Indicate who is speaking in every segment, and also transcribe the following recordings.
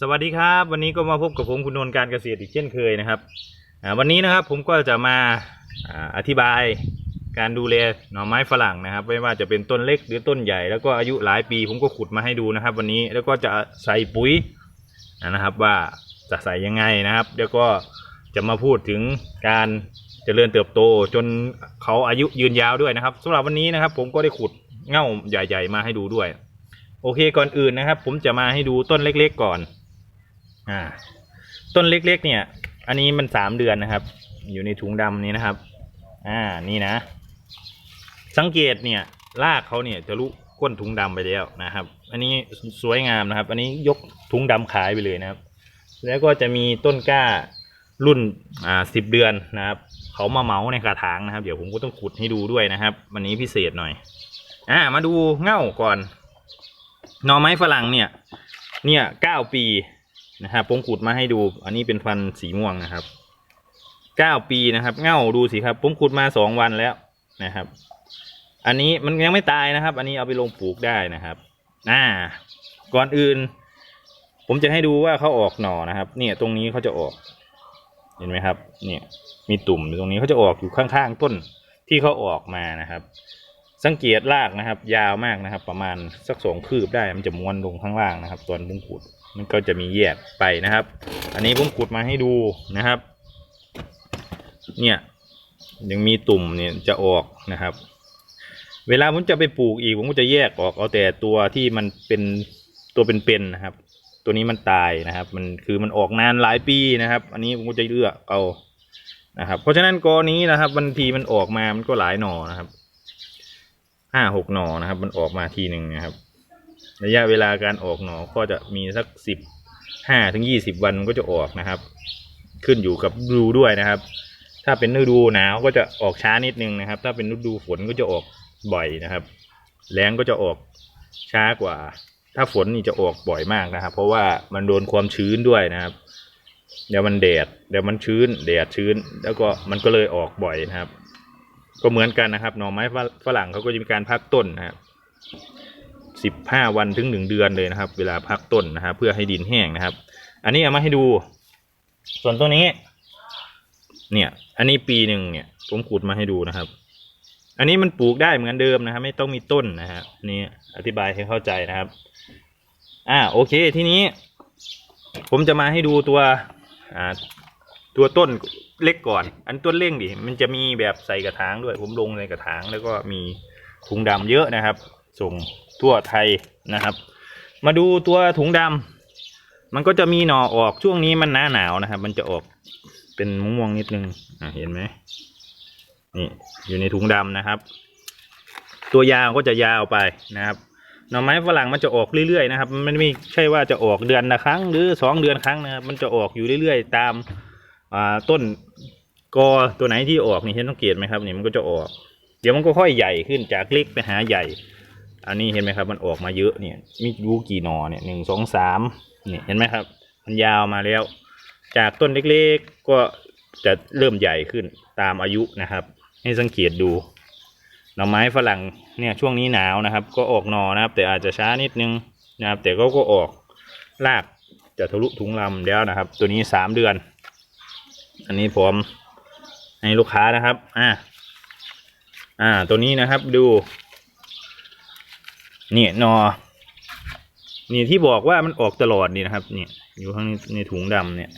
Speaker 1: สวัสดีครับ วันนี้ก็มาพบกับผมคุณนนท์การเกษตรอีกเช่นเคยนะครับวันนี้นะครับผมก็จะมาอธิบายการดูแลหน่อไม้ฝรั่งนะครับ ไม่ว่าจะเป็นต้นเล็กหรือต้นใหญ่แล้วก็อายุหลายปี ผมก็ขุดมาให้ดูนะครับ วันนี้แล้วก็จะใส่ปุ๋ยนะครับว่าจะใส่ยังไงนะครับ แล้วก็จะมาพูดถึงการเจริญเติบโตจนเขาอายุยืนยาวด้วยนะครับสำหรับวันนี้นะครับ ผมก็ได้ขุดเง่าใหญ่ ๆ มาให้ดูด้วย โอเคก่อนอื่นนะครับ ผมจะมาให้ดูต้นเล็ก ๆ ก่อน อ่า ต้นเล็กๆ เนี่ย อันนี้มันสามเดือนนะครับ อยู่ในถุงดำนี้นะครับ อ่า นี่นะ สังเกตเนี่ย รากเขาเนี่ยจะลุก้นถุงดำไปแล้วนะครับ อันนี้สวยงามนะครับ อันนี้ยกถุงดำขายไปเลยนะครับ แล้วก็จะมีต้นกล้ารุ่นอ่าสิบเดือนนะครับ เขามาเมาในกระถางนะครับ เดี๋ยวผมก็ต้องขุดให้ดูด้วยนะครับ วันนี้พิเศษหน่อย อ่า มาดูเง่าก่อนหน่อไม้ฝรั่งเนี่ย เนี่ยเก้าปี นะครับผมขุดมาให้ดู อันนี้เป็นพันธุ์สีม่วงนะครับเก้าปีนะครับ เง่าดูสิครับผมขุดมาสองวันแล้วนะครับ อันนี้มันยังไม่ตายนะครับ อันนี้เอาไปลงปลูกได้นะครับอ่าก่อนอื่น ผมจะให้ดูว่าเขาออกหน่อนะครับ เนี่ย ตรงนี้เขาจะออก เห็นไหมครับ เนี่ย มีตุ่มตรงนี้เขาจะออกอยู่ข้างๆต้นที่เขาออกมานะครับ สังเกตรากนะครับ ยาวมากนะครับ ประมาณสักสองคืบได้มันจะม้วนลงข้างล่างนะครับ ตอนผมขุดมันก็จะมีแยกไปนะครับ อันนี้ผมขุดมาให้ดูนะครับ เนี่ยยังมีตุ่มเนี่ยจะออกนะครับ เวลาผมจะไปปลูกอีกผมก็จะแยกออกเอาแต่ตัวที่มันเป็นตัวเป็นๆนะครับ ตัวนี้มันตายนะครับ มันคือมันออกนานหลายปีนะครับ อันนี้ผมก็จะเลือกเอานะครับ เพราะฉะนั้นกอนี้นะครับบางทีมันออกมามันก็หลายหน่อนะครับ ห้าหกหน่อนะครับ มันออกมาทีหนึ่งนะครับ ระยะเวลาการออกหน่อก็จะมีสักสิบห้าถึงยี่สิบวันมันก็จะออกนะครับ ขึ้นอยู่กับฤดูด้วยนะครับ ถ้าเป็นฤดูหนาวก็จะออกช้านิดนึงนะครับ ถ้าเป็นฤดูฝนก็จะออกบ่อยนะครับแล้งก็จะออกช้ากว่า ถ้าฝนนี่จะออกบ่อยมากนะครับ เพราะว่ามันโดนความชื้นด้วยนะครับ เดี๋ยวมันแดด เดี๋ยวมันชื้น แดดชื้น แล้วก็มันก็เลยออกบ่อยนะครับ ก็เหมือนกันนะครับ หน่อไม้ฝรั่งเขาก็จะมีการพักต้นนะครับสิบห้าวันถึงหนึ่งเดือนเลยนะครับ เวลาพักต้นนะครับ เพื่อให้ดินแห้งนะครับ อันนี้เอามาให้ดู ส่วนตัวนี้ เนี่ย อันนี้ปีหนึ่งเนี่ย ผมขุดมาให้ดูนะครับ อันนี้มันปลูกได้เหมือนเดิมนะครับ ไม่ต้องมีต้นนะครับนี่อธิบายให้เข้าใจนะครับ อ่าโอเค ทีนี้ ผมจะมาให้ดูตัวอ่าตัวต้นเล็กก่อน อันต้นเร่งดิมันจะมีแบบใส่กระถางด้วย ผมลงในกระถางแล้วก็มีถุงดำเยอะนะครับ ส่งทั่วไทยนะครับ มาดูตัวถุงดำมันก็จะมีหน่อออกช่วงนี้มันหน้าหนาวนะครับ มันจะออกเป็นม่วงนิดนึงอ่าเห็นไหมนี่อยู่ในถุงดำนะครับ ตัวยาวก็จะยาวไปนะครับหน่อไม้ฝรั่งมันจะออกเรื่อยๆนะครับ มันไม่ใช่ว่าจะออกเดือนละครั้งหรือสองเดือนครั้งนะครับ มันจะออกอยู่เรื่อยๆ ตาม อ่าต้นกอตัวไหนที่ออกนี่เห็นสังเกตไหมครับนี่มันก็จะออก เดี๋ยวมันก็ค่อยใหญ่ขึ้นจากเล็กไปหาใหญ่ อันนี้เห็นไหมครับ มันออกมาเยอะเนี่ยมีรู้กี่หนอเนี่ยหนึ่งสองสามเนี่ยเห็นไหมครับ มันยาวมาแล้ว จากต้นเล็กๆก็จะเริ่มใหญ่ขึ้นตามอายุนะครับ ให้สังเกตดูหน่อไม้ฝรั่งเนี่ยช่วงนี้หนาวนะครับ ก็ออกหนอนะครับ แต่อาจจะช้านิดนึงนะครับ แต่ก็ก็ออกรากจะทะลุถุงลำแล้วนะครับ ตัวนี้สามเดือน อันนี้ผมให้ลูกค้านะครับ อ่า อ่า ตัวนี้นะครับดู เนี่ยนอนี่ที่บอกว่ามันออกตลอดนี่นะครับ เนี่ย อยู่ข้างในในถุงดำเนี่ย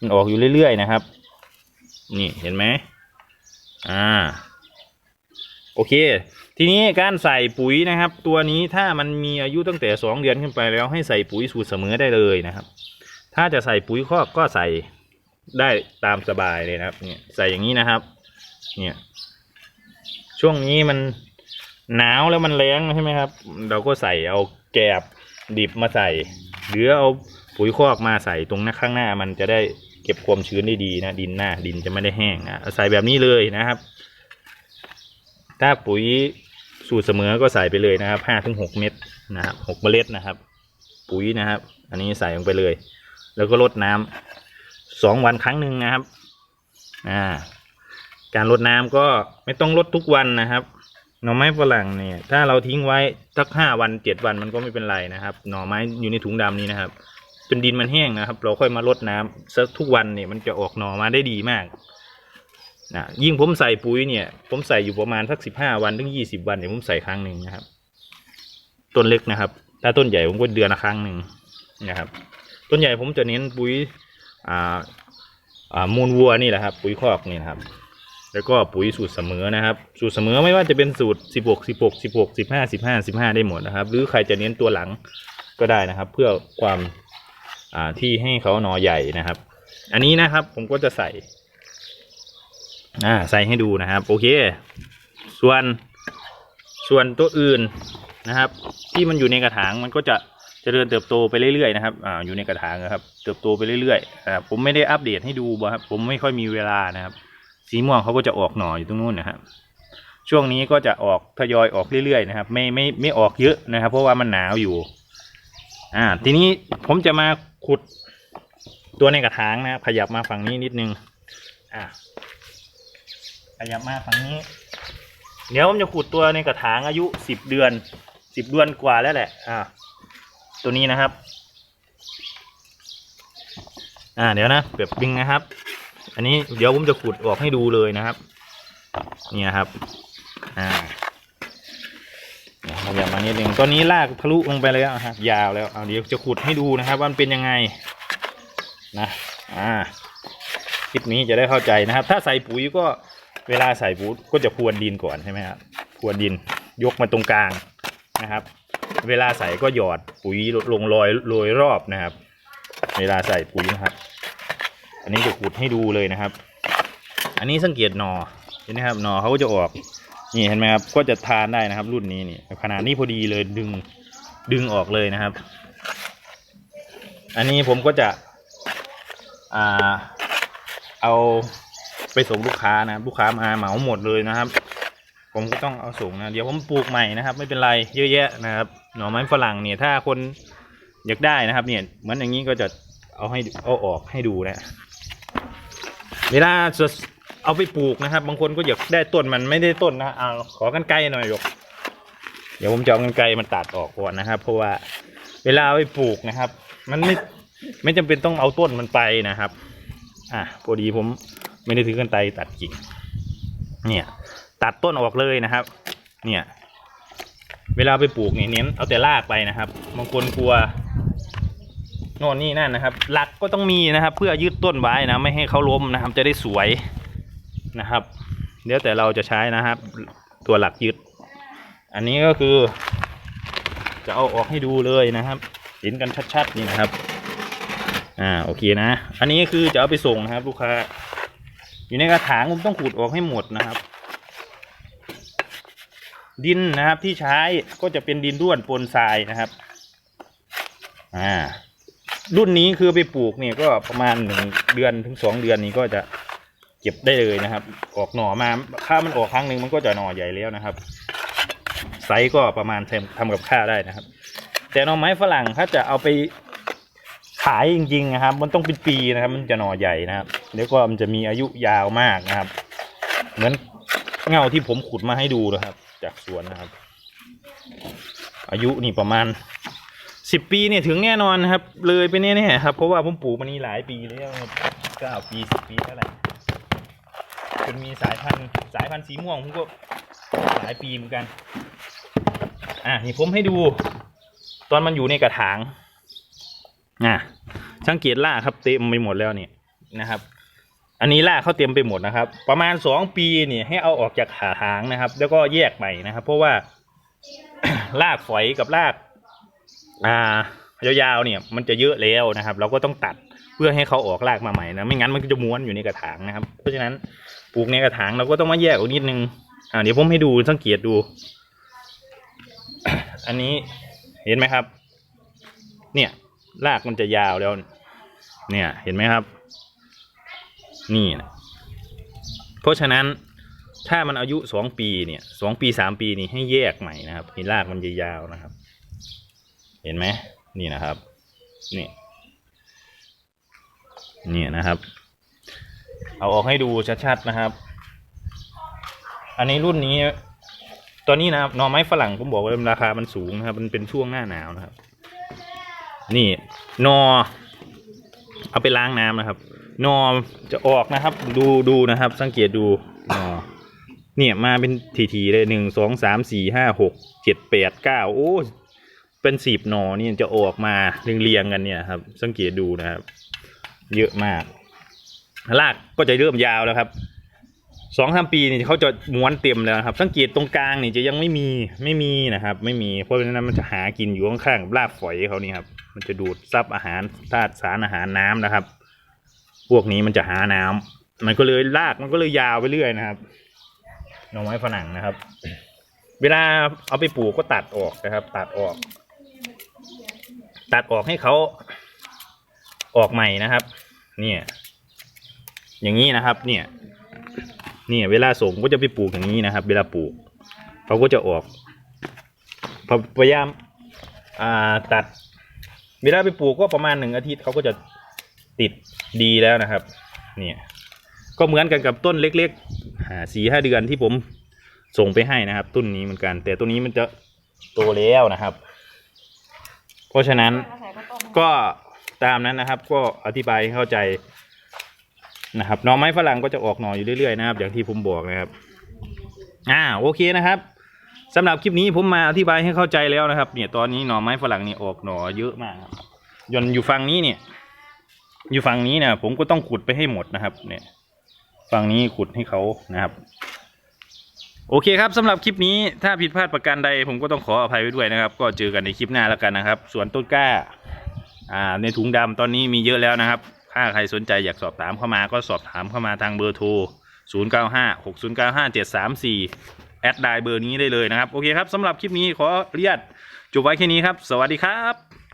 Speaker 1: มันออกอยู่เรื่อยๆนะครับ นี่เห็นไหม อ่า โอเค ทีนี้การใส่ปุ๋ยนะครับ ตัวนี้ถ้ามันมีอายุตั้งแต่สองเดือนขึ้นไปแล้วให้ใส่ปุ๋ยสูตรเสมอได้เลยนะครับ ถ้าจะใส่ปุ๋ยคอกก็ใส่ ได้ตามสบายเลยนะครับ เนี่ยใส่อย่างนี้นะครับ เนี่ย ช่วงนี้มันหนาวแล้วมันแรงใช่ไหมครับ เราก็ใส่เอาแกบดิบมาใส่ หรือเอาปุ๋ยคอกมาใส่ตรงหน้าข้างหน้า มันจะได้เก็บความชื้นได้ดีนะดินหน้า ดินจะไม่ได้แห้งนะใส่แบบนี้เลยนะครับ ถ้าปุ๋ยสูตรเสมอก็ใส่ไปเลยนะครับห้าถึงหกเม็ดนะครับหกเมล็ดนะครับ ปุ๋ยนะครับ อันนี้ใส่ลงไปเลย แล้วก็รดน้ำ สองวันครั้งหนึ่งนะครับ อ่า การรดน้ำก็ไม่ต้องรดทุกวันนะครับหน่อไม้ฝรั่งเนี่ย ถ้าเราทิ้งไว้สักห้าวันเจ็ดวันมันก็ไม่เป็นไรนะครับ หน่อไม้อยู่ในถุงดำนี้นะครับจเป็นดินมันแห้งนะครับ เราค่อยมารดน้ำสักทุกวันเนี่ยมันจะออกหน่อมาได้ดีมากนะยิ่งผมใส่ปุ๋ยเนี่ย ผมใส่อยู่ประมาณสักสิบห้าวันถึงยี่สิบวันเนี่ยผมใส่ครั้งหนึ่งนะครับ ต้นเล็กนะครับ ถ้าต้นใหญ่ผมก็เดือนละครั้งหนึ่งนะครับ ต้นใหญ่ผมจะเน้นปุ๋ย อ่าอ่ามูลวัวนี่แหละครับ ปุ๋ยคอกนี่นะครับ แล้วก็ปุ๋ยสูตรเสมอนะครับ สูตรเสมอไม่ว่าจะเป็นสูตรสิบหกสิบหกสิบหกสิบห้าสิบห้าสิบห้าได้หมดนะครับ หรือใครจะเน้นตัวหลังก็ได้นะครับ เพื่อความอ่าที่ให้เขาหนอใหญ่นะครับ อันนี้นะครับผมก็จะใส่อ่าใส่ให้ดูนะครับ โอเค ส่วนส่วนตัวอื่นนะครับ ที่มันอยู่ในกระถางมันก็จะ จเจริญเติบโตไปเรื่อยๆนะครับอ่าอยู่ในกระถางนะครับ เติบโตไปเรื่อยๆนะครับผมไม่ได้อัปเดตให้ดูบ่ครับ ผมไม่ค่อยมีเวลานะครับ สีม่วงเขาก็จะออกหน่ออยู่ตรงนู้นนะครับ ช่วงนี้ก็จะออกทยอยออกเรื่อยๆนะครับ ไม่ไม่ไม่ออกเยอะนะครับ เพราะว่ามันหนาวอยู่ อ่า ทีนี้ผมจะมาขุดตัวในกระถางนะครับขยับมาฝั่งนี้นิดนึง อ่าขยับมาฝั่งนี้ เดี๋ยวผมจะขุดตัวในกระถางอายุสิบเดือนสิบเดือนกว่าแล้วแหละ อ่า ตัวนี้นะครับ อ่าเดี๋ยวนะแบบดึงนะครับ อันนี้เดี๋ยวผมจะขุดออกให้ดูเลยนะครับ เนี่ยครับ อ่าเนี่ยขยับมานิดนึงตอนนี้ลากทะลุลงไปแล้วครับยาวแล้วเอาเดี๋ยวจะขุดให้ดูนะครับว่ามันเป็นยังไงนะอ่าคลิปนี้จะได้เข้าใจนะครับ ถ้าใส่ปุ๋ยก็เวลาใส่ปุ๋ยก็จะพรวนดินก่อนใช่ไหมครับพรวนดินยกมาตรงกลางนะครับ เวลาใส่ก็หยอดปุ๋ยลงโรยโรยรอบนะครับ เวลาใส่ปุ๋ยนะครับ อันนี้จะขุดให้ดูเลยนะครับ อันนี้สังเกตหนอเห็นไหมครับหนอเขาก็จะออกนี่เห็นไหมครับก็จะทานได้นะครับ รุ่นนี้นี่ขนาดนี้พอดีเลยดึงดึงออกเลยนะครับ อันนี้ผมก็จะอ่าเอาไปส่งลูกค้านะลูกค้ามาเหมาหมดเลยนะครับ ผมก็ต้องเอาส่งนะเดี๋ยวผมปลูกใหม่นะครับ ไม่เป็นไรเยอะแยะนะครับ หน่อไม้ฝรั่งเนี่ยถ้าคนอยากได้นะครับ เนี่ยเหมือนอย่างนี้ก็จะเอาให้เอาออกให้ดูนะ เวลาจะเอาไปปลูกนะครับ บางคนก็อยากได้ต้นมันไม่ได้ต้นนะเอาขอกันไกลหน่อยหยกเดี๋ยวผมจะเอากันไกลมันตัดออกก่อนนะครับ เพราะว่าเวลาเอาไปปลูกนะครับ มันไม่ไม่จำเป็นต้องเอาต้นมันไปนะครับ อะพอดีผมไม่ได้ถือกันไกลตัดกิ่งเนี่ย ตัดต้นออกเลยนะครับ เนี่ย เวลาไปปลูกเนี่ยเน้นเอาแต่รากไปนะครับบางคนกลัวโน่นนี่นั่นนะครับ หลักก็ต้องมีนะครับ เพื่อยึดต้นไว้นะ ไม่ให้เขาล้มนะครับ จะได้สวยนะครับเดี๋ยวแต่เราจะใช้นะครับ ตัวหลักยึด อันนี้ก็คือ จะเอาออกให้ดูเลยนะครับ เห็นกันชัดๆนี่นะครับ อ่าโอเคนะ อันนี้คือจะเอาไปส่งนะครับ ลูกค้า อยู่ในกระถางผมต้องขูดออกให้หมดนะครับ ดินนะครับที่ใช้ก็จะเป็นดินร่วนปนทรายนะครับ อ่า รุ่นนี้คือไปปลูกเนี่ยก็ประมาณหนึ่งเดือนถึงสองเดือนนี้ก็จะเก็บได้เลยนะครับ ออกหน่อมาถ้ามันออกครั้งหนึ่งมันก็จะหน่อใหญ่แล้วนะครับ ไซส์ก็ประมาณทำกับข้าได้นะครับ แต่หน่อไม้ฝรั่งถ้าจะเอาไปขายจริงๆนะครับ มันต้องเป็นปีนะครับ มันจะหน่อใหญ่นะครับแล้วก็มันจะมีอายุยาวมากนะครับ เหมือนเงาที่ผมขุดมาให้ดูนะครับ จากสวนนะครับ อายุนี่ประมาณสิบปีเนี่ยถึงแน่นอนนะครับ เลยไปแน่ๆครับ เพราะว่าผมปลูกมานี่หลายปีแล้วเก้าปีสิบปีเท่าไหร่จนมีสายพันธุ์สายพันธุ์สีม่วงผมก็หลายปีเหมือนกัน อะนี่ผมให้ดู ตอนมันอยู่ในกระถางอะสังเกตล่าครับเต็มไปหมดแล้วเนี่ยนะครับ อันนี้ล่ากเขาเต็มไปหมดนะครับ ประมาณสองปีนี่ให้เอาออกจากขาถางนะครับ แล้วก็แยกใหม่นะครับ เพราะว่ารากฝอยกับรากอ่ายาวๆเนี่ย มันจะเยอะแล้วนะครับ เราก็ต้องตัดเพื่อให้เขาออกรากมาใหม่นะไม่งั้นมันก็จะม้วนอยู่ในกระถางนะครับ เพราะฉะนั้นปลูกในกระถางเราก็ต้องมาแยกออกนิดนึงอ่าเดี๋ยวผมให้ดูสังเกตดู อันนี้เห็นไหมครับ เนี่ยรากมันจะยาวแล้ว เนี่ยเห็นไหมครับ นี่นะเพราะฉะนั้นถ้ามันอายุสองปีเนี่ยสองปีสามปีนี่ให้แยกใหม่นะครับเห็นรากมันยาวๆนะครับ เห็นไหมนี่นะครับ นี่ นี่นะครับ เอาออกให้ดูชัดๆนะครับ อันนี้รุ่นนี้ ตอนนี้นะครับหน่อไม้ฝรั่งผมบอกว่าราคามันสูงนะครับ มันเป็นช่วงหน้าหนาวนะครับ นี่นอเอาไปล้างน้ำนะครับ นอจะออกนะครับ ดูดูนะครับ สังเกตดูนอเนี่ยมาเป็นทีๆเลยหนึ่งสองสามสี่ห้าหกเจ็ดแปดเก้าโอ้เป็นสิบหนอนี่จะออกมาเรียงๆกันเนี่ยครับ สังเกตดูนะครับ เยอะมากรากก็จะเริ่มยาวแล้วครับสองสามปีนี่เขาจะม้วนเต็มแล้วครับ สังเกตตรงกลางนี่จะยังไม่มีไม่มีนะครับ ไม่มีเพราะฉะนั้นมันจะหากินอยู่ข้างๆกับรากฝอยเขานี่ครับ มันจะดูดซับอาหารธาตุสารอาหารน้ำนะครับ พวกนี้มันจะหาน้ำมันก็เลยรากมันก็เลยยาวไปเรื่อยนะครับหน่อไม้ฝรั่งนะครับ เวลาเอาไปปลูกก็ตัดออกนะครับ ตัดออก ตัดออกให้เขาออกใหม่นะครับ เนี่ย อย่างนี้นะครับ เนี่ย เนี่ยเวลาส่งก็จะไปปลูกอย่างนี้นะครับ เวลาปลูกเขาก็จะออกพอพยายามอ่าตัด เวลาไปปลูกก็ประมาณหนึ่งอาทิตย์เขาก็จะติด ดีแล้วนะครับเนี่ยก็เหมือนกันกับต้นเล็กๆสี่ห้าเดือนที่ผมส่งไปให้นะครับ ต้นนี้เหมือนกัน แต่ตัวนี้มันจะโตแล้วนะครับ เพราะฉะนั้นก็ตามนั้นนะครับ ก็อธิบายให้เข้าใจนะครับหน่อไม้ฝรั่งก็จะออกหน่ออยู่เรื่อยๆนะครับ อย่างที่ผมบอกนะครับ อ่าโอเคนะครับสำหรับคลิปนี้ผมมาอธิบายให้เข้าใจแล้วนะครับ เนี่ยตอนนี้หน่อไม้ฝรั่งนี่ออกหน่อเยอะมากครับยนอยู่ฝั่งนี้เนี่ย อยู่ฝั่งนี้นี่ยผมก็ต้องขุดไปให้หมดนะครับ เนี่ย ฝั่งนี้ขุดให้เขานะครับ โอเคครับสำหรับคลิปนี้ถ้าผิดพลาดประการใด ผมก็ต้องขออภัยไว้ด้วยนะครับ ก็เจอกันในคลิปหน้าแล้วกันนะครับ ส่วนต้นกล้า อ่า ในถุงดำตอนนี้มีเยอะแล้วนะครับ ถ้าใครสนใจอยากสอบถามเข้ามาก็สอบถามเข้ามาทางเบอร์โทร 0 9 5 6 0 9 5 7 3 4 แอดไดเบอร์นี้ได้เลยนะครับ โอเคครับสำหรับคลิปนี้ขออนุญาตจบไว้แค่นี้ครับ สวัสดีครับ